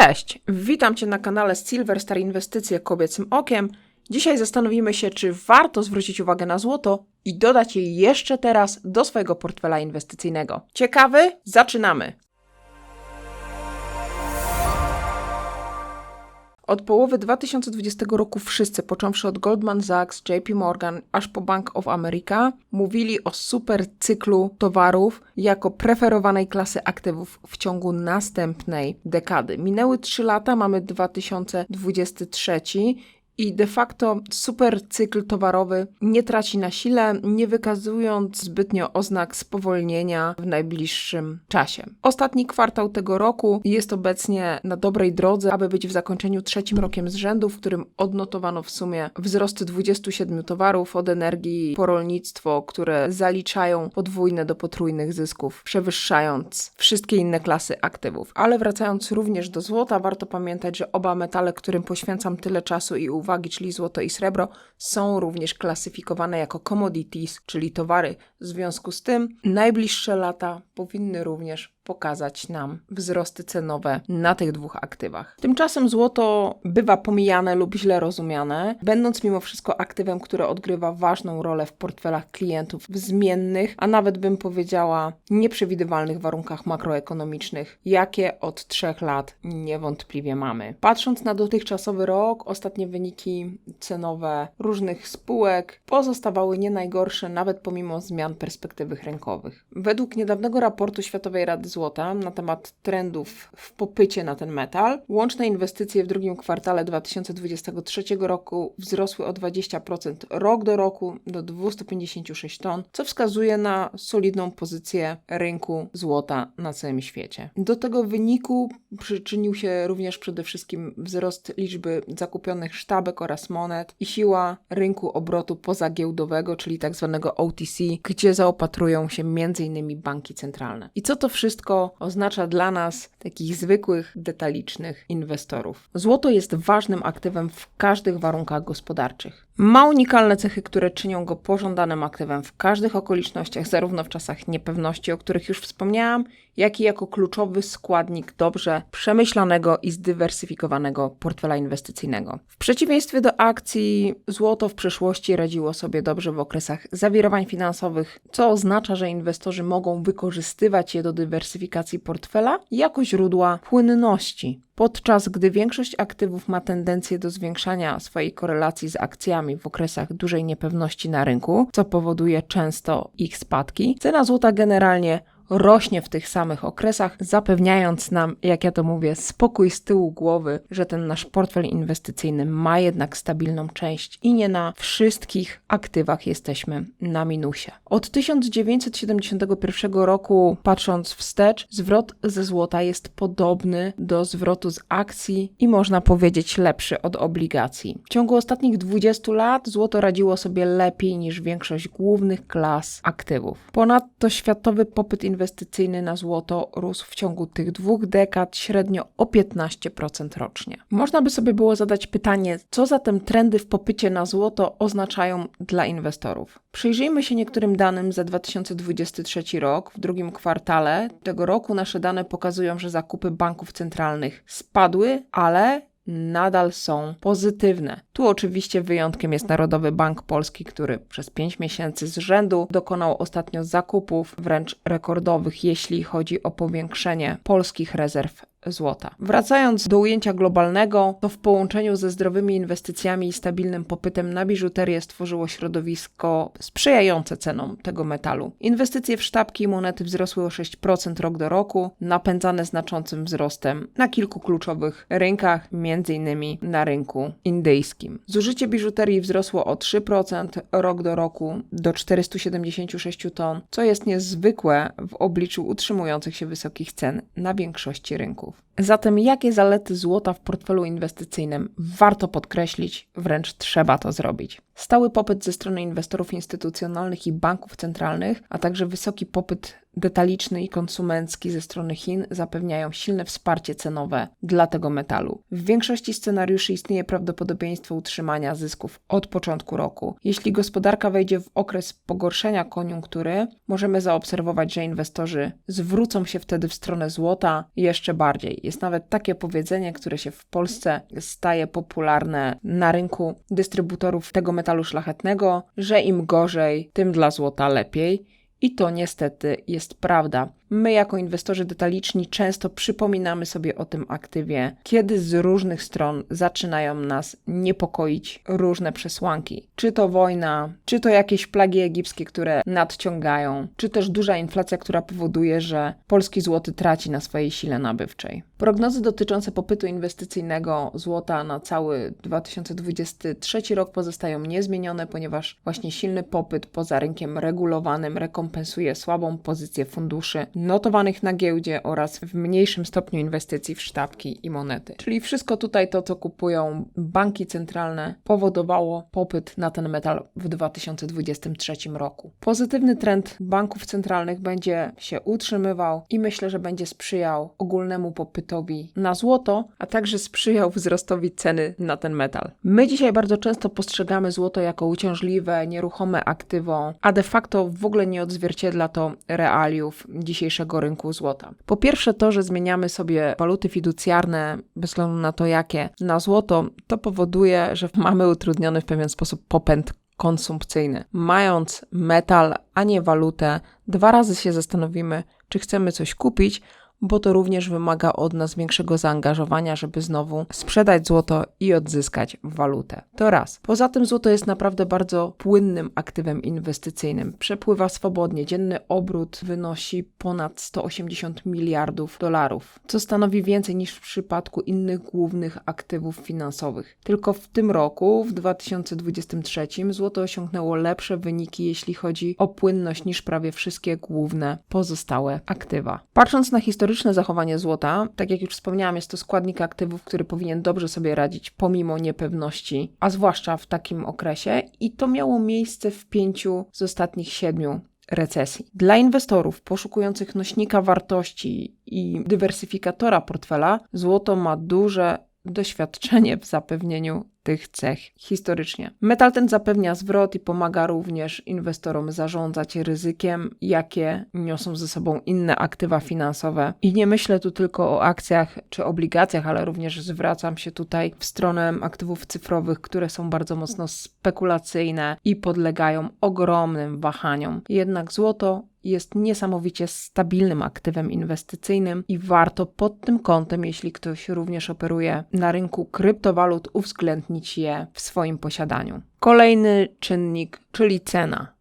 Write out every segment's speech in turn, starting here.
Cześć, witam Cię na kanale Silver Star Inwestycje kobiecym okiem. Dzisiaj zastanowimy się, czy warto zwrócić uwagę na złoto i dodać je jeszcze teraz do swojego portfela inwestycyjnego. Ciekawy? Zaczynamy! Od połowy 2020 roku wszyscy, począwszy od Goldman Sachs, JP Morgan, aż po Bank of America, mówili o super cyklu towarów jako preferowanej klasy aktywów w ciągu następnej dekady. Minęły 3 lata, mamy 2023 i de facto super cykl towarowy nie traci na sile, nie wykazując zbytnio oznak spowolnienia w najbliższym czasie. Ostatni kwartał tego roku jest obecnie na dobrej drodze, aby być w zakończeniu trzecim rokiem z rzędu, w którym odnotowano w sumie wzrosty 27 towarów od energii po rolnictwo, które zaliczają podwójne do potrójnych zysków, przewyższając wszystkie inne klasy aktywów. Ale wracając również do złota, warto pamiętać, że oba metale, którym poświęcam tyle czasu i uwagi, uwagi, czyli złoto i srebro, są również klasyfikowane jako commodities, czyli towary. W związku z tym najbliższe lata powinny również pokazać nam wzrosty cenowe na tych dwóch aktywach. Tymczasem złoto bywa pomijane lub źle rozumiane, będąc mimo wszystko aktywem, które odgrywa ważną rolę w portfelach klientów w zmiennych, a nawet bym powiedziała nieprzewidywalnych warunkach makroekonomicznych, jakie od trzech lat niewątpliwie mamy. Patrząc na dotychczasowy rok, ostatnie wyniki cenowe różnych spółek pozostawały nie najgorsze, nawet pomimo zmian perspektywych rynkowych. Według niedawnego raportu Światowej Rady złota na temat trendów w popycie na ten metal. Łączne inwestycje w drugim kwartale 2023 roku wzrosły o 20% rok do roku do 256 ton, co wskazuje na solidną pozycję rynku złota na całym świecie. Do tego wyniku przyczynił się również przede wszystkim wzrost liczby zakupionych sztabek oraz monet i siła rynku obrotu pozagiełdowego, czyli tak zwanego OTC, gdzie zaopatrują się m.in. banki centralne. I co to wszystko wszystko oznacza dla nas, takich zwykłych, detalicznych inwestorów. Złoto jest ważnym aktywem w każdych warunkach gospodarczych. Ma unikalne cechy, które czynią go pożądanym aktywem w każdych okolicznościach, zarówno w czasach niepewności, o których już wspomniałam, jak i jako kluczowy składnik dobrze przemyślanego i zdywersyfikowanego portfela inwestycyjnego. W przeciwieństwie do akcji, złoto w przeszłości radziło sobie dobrze w okresach zawirowań finansowych, co oznacza, że inwestorzy mogą wykorzystywać je do dywersyfikacji portfela jako źródła płynności podczas gdy większość aktywów ma tendencję do zwiększania swojej korelacji z akcjami w okresach dużej niepewności na rynku, co powoduje często ich spadki, cena złota generalnie rośnie w tych samych okresach, zapewniając nam, jak ja to mówię, spokój z tyłu głowy, że ten nasz portfel inwestycyjny ma jednak stabilną część i nie na wszystkich aktywach jesteśmy na minusie. Od 1971 roku, patrząc wstecz, zwrot ze złota jest podobny do zwrotu z akcji i można powiedzieć lepszy od obligacji. W ciągu ostatnich 20 lat złoto radziło sobie lepiej niż większość głównych klas aktywów. Ponadto światowy popyt inwestycyjny na złoto rósł w ciągu tych dwóch dekad średnio o 15% rocznie. Można by sobie było zadać pytanie, co zatem trendy w popycie na złoto oznaczają dla inwestorów. Przyjrzyjmy się niektórym danym za 2023 rok. W drugim kwartale tego roku nasze dane pokazują, że zakupy banków centralnych spadły, ale nadal są pozytywne. Tu oczywiście wyjątkiem jest Narodowy Bank Polski, który przez 5 miesięcy z rzędu dokonał ostatnio zakupów wręcz rekordowych, jeśli chodzi o powiększenie polskich rezerw złota. Wracając do ujęcia globalnego, to w połączeniu ze zdrowymi inwestycjami i stabilnym popytem na biżuterię stworzyło środowisko sprzyjające cenom tego metalu. Inwestycje w sztabki i monety wzrosły o 6% rok do roku, napędzane znaczącym wzrostem na kilku kluczowych rynkach, m.in. na rynku indyjskim. Zużycie biżuterii wzrosło o 3% rok do roku do 476 ton, co jest niezwykłe w obliczu utrzymujących się wysokich cen na większości rynków. Zatem jakie zalety złota w portfelu inwestycyjnym warto podkreślić, wręcz trzeba to zrobić? Stały popyt ze strony inwestorów instytucjonalnych i banków centralnych, a także wysoki popyt detaliczny i konsumencki ze strony Chin zapewniają silne wsparcie cenowe dla tego metalu. W większości scenariuszy istnieje prawdopodobieństwo utrzymania zysków od początku roku. Jeśli gospodarka wejdzie w okres pogorszenia koniunktury, możemy zaobserwować, że inwestorzy zwrócą się wtedy w stronę złota jeszcze bardziej. Jest nawet takie powiedzenie, które się w Polsce staje popularne na rynku dystrybutorów tego metalu szlachetnego, że im gorzej, tym dla złota lepiej. I to niestety jest prawda. My, jako inwestorzy detaliczni, często przypominamy sobie o tym aktywie, kiedy z różnych stron zaczynają nas niepokoić różne przesłanki. Czy to wojna, czy to jakieś plagi egipskie, które nadciągają, czy też duża inflacja, która powoduje, że polski złoty traci na swojej sile nabywczej. Prognozy dotyczące popytu inwestycyjnego złota na cały 2023 rok pozostają niezmienione, ponieważ właśnie silny popyt poza rynkiem regulowanym rekompensuje słabą pozycję funduszy notowanych na giełdzie oraz w mniejszym stopniu inwestycji w sztabki i monety. Czyli wszystko tutaj to, co kupują banki centralne, powodowało popyt na ten metal w 2023 roku. Pozytywny trend banków centralnych będzie się utrzymywał i myślę, że będzie sprzyjał ogólnemu popytowi na złoto, a także sprzyjał wzrostowi ceny na ten metal. My dzisiaj bardzo często postrzegamy złoto jako uciążliwe, nieruchome aktywo, a de facto w ogóle nie odzwierciedla to realiów dzisiejszego dzisiejszego rynku złota. Po pierwsze to, że zmieniamy sobie waluty fiducjarne, bez względu na to jakie, na złoto, to powoduje, że mamy utrudniony w pewien sposób popęd konsumpcyjny. Mając metal, a nie walutę, dwa razy się zastanowimy, czy chcemy coś kupić, bo to również wymaga od nas większego zaangażowania, żeby znowu sprzedać złoto i odzyskać walutę. To raz. Poza tym złoto jest naprawdę bardzo płynnym aktywem inwestycyjnym. Przepływa swobodnie. Dzienny obrót wynosi ponad 180 miliardów dolarów, co stanowi więcej niż w przypadku innych głównych aktywów finansowych. Tylko w tym roku, w 2023, złoto osiągnęło lepsze wyniki, jeśli chodzi o płynność niż prawie wszystkie główne pozostałe aktywa. Patrząc na historię historyczne zachowanie złota, tak jak już wspomniałam, jest to składnik aktywów, który powinien dobrze sobie radzić pomimo niepewności, a zwłaszcza w takim okresie, i to miało miejsce w pięciu z ostatnich siedmiu recesji. Dla inwestorów poszukujących nośnika wartości i dywersyfikatora portfela, złoto ma duże doświadczenie w zapewnieniu tych cech historycznie. Metal ten zapewnia zwrot i pomaga również inwestorom zarządzać ryzykiem, jakie niosą ze sobą inne aktywa finansowe. I nie myślę tu tylko o akcjach czy obligacjach, ale również zwracam się tutaj w stronę aktywów cyfrowych, które są bardzo mocno spekulacyjne i podlegają ogromnym wahaniom. Jednak złoto jest niesamowicie stabilnym aktywem inwestycyjnym i warto pod tym kątem, jeśli ktoś również operuje na rynku kryptowalut, uwzględnić je w swoim posiadaniu. Kolejny czynnik, czyli cena.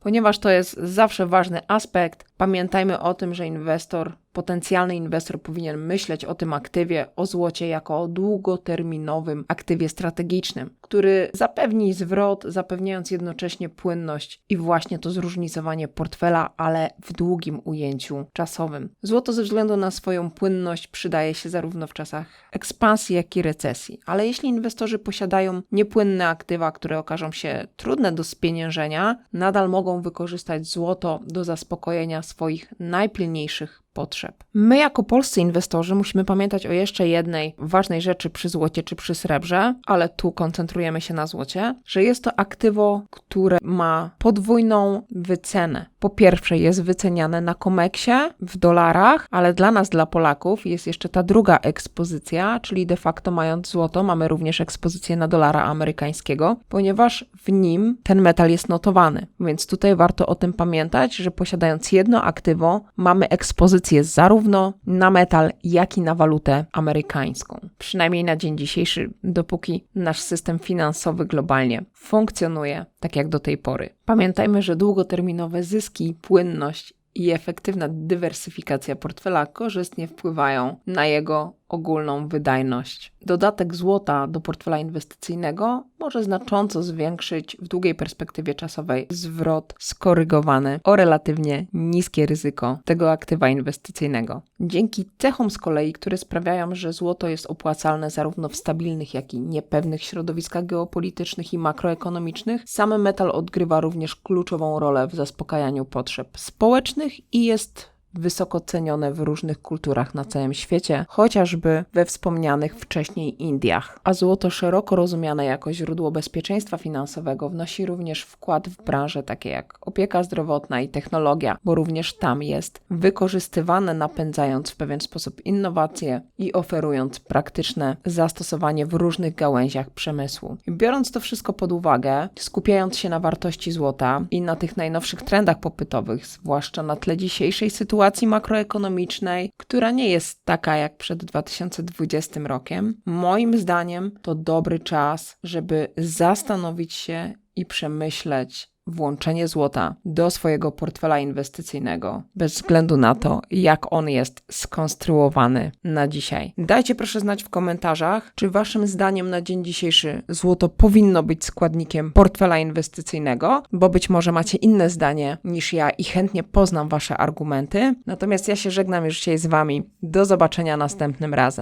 Ponieważ to jest zawsze ważny aspekt, pamiętajmy o tym, że inwestor Potencjalny inwestor powinien myśleć o tym aktywie, o złocie, jako o długoterminowym aktywie strategicznym, który zapewni zwrot, zapewniając jednocześnie płynność i właśnie to zróżnicowanie portfela, ale w długim ujęciu czasowym. Złoto ze względu na swoją płynność przydaje się zarówno w czasach ekspansji, jak i recesji, ale jeśli inwestorzy posiadają niepłynne aktywa, które okażą się trudne do spieniężenia, nadal mogą wykorzystać złoto do zaspokojenia swoich najpilniejszych potrzeb. My, jako polscy inwestorzy, musimy pamiętać o jeszcze jednej ważnej rzeczy przy złocie czy przy srebrze, ale tu koncentrujemy się na złocie, że jest to aktywo, które ma podwójną wycenę. Po pierwsze, jest wyceniane na komeksie w dolarach, ale dla nas, dla Polaków, jest jeszcze ta druga ekspozycja, czyli de facto mając złoto, mamy również ekspozycję na dolara amerykańskiego, ponieważ w nim ten metal jest notowany. Więc tutaj warto o tym pamiętać, że posiadając jedno aktywo, mamy ekspozycję pozycję zarówno na metal, jak i na walutę amerykańską. Przynajmniej na dzień dzisiejszy, dopóki nasz system finansowy globalnie funkcjonuje tak jak do tej pory. Pamiętajmy, że długoterminowe zyski, płynność i efektywna dywersyfikacja portfela korzystnie wpływają na jego ogólną wydajność. Dodatek złota do portfela inwestycyjnego może znacząco zwiększyć w długiej perspektywie czasowej zwrot skorygowany o relatywnie niskie ryzyko tego aktywa inwestycyjnego. Dzięki cechom z kolei, które sprawiają, że złoto jest opłacalne zarówno w stabilnych, jak i niepewnych środowiskach geopolitycznych i makroekonomicznych, sam metal odgrywa również kluczową rolę w zaspokajaniu potrzeb społecznych i jest wysoko cenione w różnych kulturach na całym świecie, chociażby we wspomnianych wcześniej Indiach. A złoto szeroko rozumiane jako źródło bezpieczeństwa finansowego wnosi również wkład w branże takie jak opieka zdrowotna i technologia, bo również tam jest wykorzystywane napędzając w pewien sposób innowacje i oferując praktyczne zastosowanie w różnych gałęziach przemysłu. Biorąc to wszystko pod uwagę, skupiając się na wartości złota i na tych najnowszych trendach popytowych, zwłaszcza na tle dzisiejszej sytuacji makroekonomicznej, która nie jest taka jak przed 2020 rokiem, moim zdaniem to dobry czas, żeby zastanowić się i przemyśleć włączenie złota do swojego portfela inwestycyjnego, bez względu na to, jak on jest skonstruowany na dzisiaj. Dajcie proszę znać w komentarzach, czy Waszym zdaniem na dzień dzisiejszy złoto powinno być składnikiem portfela inwestycyjnego, bo być może macie inne zdanie niż ja i chętnie poznam Wasze argumenty. Natomiast ja się żegnam już dzisiaj z Wami. Do zobaczenia następnym razem.